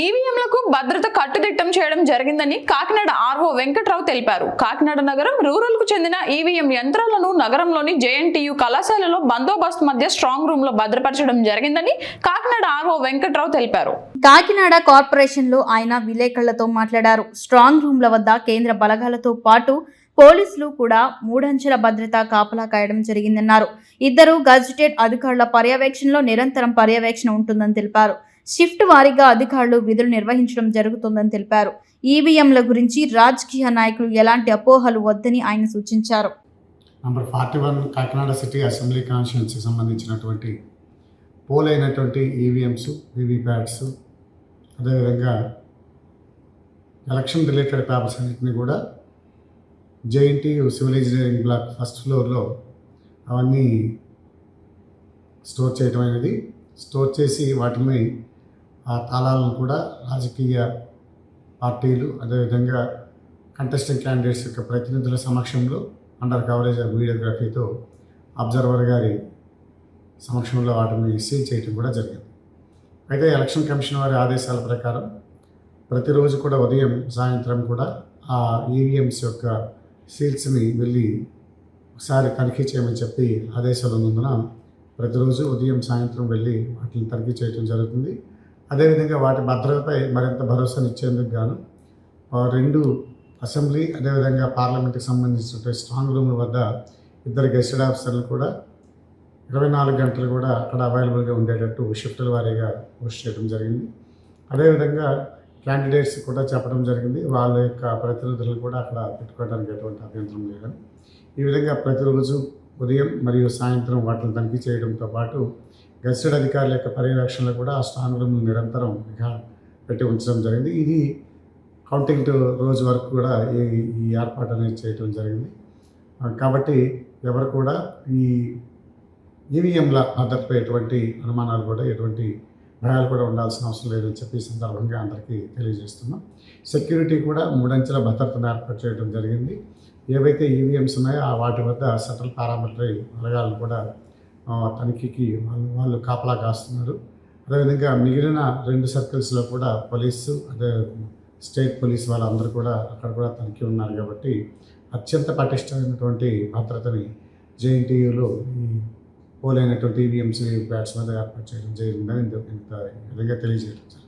ఈవీఎంలకు భద్రత కట్టుదిట్టం చేయడం జరిగిందని కాకినాడ ఆర్ఓ వెంకట్రావు తెలిపారు. కాకినాడ నగరం రూరల్కు చెందిన ఈవీఎం యంత్రాలను నగరంలోని జేఎన్టీయు కళాశాలలో బందోబస్తు మధ్య స్ట్రాంగ్ రూమ్లో భద్రపరచడం జరిగిందని కాకినాడ ఆర్ఓ వెంకట్రావు తెలిపారు. కాకినాడ కార్పొరేషన్లో ఆయన విలేకరులతో మాట్లాడారు. స్ట్రాంగ్ రూమ్ల వద్ద కేంద్ర బలగాలతో పాటు పోలీసులు కూడా మూడంచెల భద్రత కాపలా కాయడం జరిగిందన్నారు. ఇద్దరు గజిటెడ్ అధికారుల పర్యవేక్షణలో నిరంతరం పర్యవేక్షణ ఉంటుందని తెలిపారు. షిఫ్ట్ వారీగా అధికారులు విధులు నిర్వహించడం జరుగుతుందని తెలిపారు. ఈవీఎంల గురించి రాజకీయ నాయకులు ఎలాంటి అపోహలు వద్దని ఆయన సూచించారు. Number forty one Kakinada city assembly కాన్స్టిట్యున్సీకి సంబంధించినటువంటి పోల్ అయినటువంటి ఈవీఎంస్ వీవీప్యాట్స్ అదేవిధంగా ఎలక్షన్ రిలేటెడ్ పేపర్స్ అన్నింటినీ కూడా JNTU civil engineering block first ఫ్లోర్లో అవన్నీ స్టోర్ చేయటం అనేది స్టోర్ చేసి వాటిని ఆ తాళాలను కూడా రాజకీయ పార్టీలు అదేవిధంగా కంటెస్టింగ్ క్యాండిడేట్స్ యొక్క ప్రతినిధుల సమక్షంలో అండర్ కవరేజ్ ఆఫ్ వీడియోగ్రఫీతో అబ్జర్వర్ గారి సమక్షంలో వాటిని సీల్ చేయటం కూడా జరిగింది. అయితే ఎలక్షన్ కమిషన్ వారి ఆదేశాల ప్రకారం ప్రతిరోజు కూడా ఉదయం సాయంత్రం కూడా ఆ ఈవీఎంస్ యొక్క సీల్స్ని వెళ్ళి ఒకసారి తనిఖీ చేయమని చెప్పి ఆదేశాలు ఉన్నందున ప్రతిరోజు ఉదయం సాయంత్రం వెళ్ళి వాటిని తనిఖీ చేయడం జరుగుతుంది. అదేవిధంగా వాటి భద్రతపై మరింత భరోసానిచ్చేందుకు గాను రెండు అసెంబ్లీ అదేవిధంగా పార్లమెంట్కి సంబంధించినటువంటి స్ట్రాంగ్ రూమ్ల వద్ద ఇద్దరు గెస్టెడ్ ఆఫీసర్లు కూడా ఇరవై నాలుగు గంటలు కూడా అక్కడ అవైలబుల్గా ఉండేటట్టు షిఫ్టుల వారీగా పోస్ట్ చేయడం జరిగింది. అదేవిధంగా క్యాండిడేట్స్ కూడా చెప్పడం జరిగింది. వాళ్ళ యొక్క ప్రతినిధులను కూడా అక్కడ పెట్టుకోవడానికి ఎటువంటి అభ్యంతరం లేదు. ఈ విధంగా ప్రతిరోజు ఉదయం మరియు సాయంత్రం వాటిని తనిఖీ చేయడంతో పాటు గెస్టెడ్ అధికారుల యొక్క పర్యవేక్షణలో కూడా ఆ స్ట్రాంగ్ నిరంతరం నిఘా పెట్టి ఉంచడం జరిగింది. ఇది కౌంటింగ్ రోజు వరకు కూడా ఈ ఈ ఏర్పాటు అనేది చేయడం జరిగింది. కాబట్టి ఎవరు కూడా ఈ ఈవీఎంల భద్రతపై ఎటువంటి అనుమానాలు కూడా ఎటువంటి భయాలు కూడా ఉండాల్సిన అవసరం లేదని చెప్పి సందర్భంగా అందరికీ తెలియజేస్తున్నాం. సెక్యూరిటీ కూడా మూడంచెల భద్రతను ఏర్పాటు చేయడం జరిగింది. ఏవైతే ఈవీఎంస్ ఉన్నాయో ఆ వాటి వద్ద సటల్ పారామిటరీ బలగాలను కూడా తనిఖీకి వాళ్ళు వాళ్ళు కాపలా కాస్తున్నారు. అదేవిధంగా మిగిలిన రెండు సర్కిల్స్లో కూడా పోలీసు అదే స్టేట్ పోలీస్ వాళ్ళందరూ కూడా అక్కడ కూడా తనిఖీ ఉన్నారు కాబట్టి అత్యంత పటిష్టమైనటువంటి భద్రతని జేఎన్టీయూలో ఈ పోలైనటువంటి ఈవీఎంసీ బ్యాట్స్ మీద ఏర్పాటు చేయడం జరిగిందని ఇంత విధంగా తెలియజేయడం జరిగింది.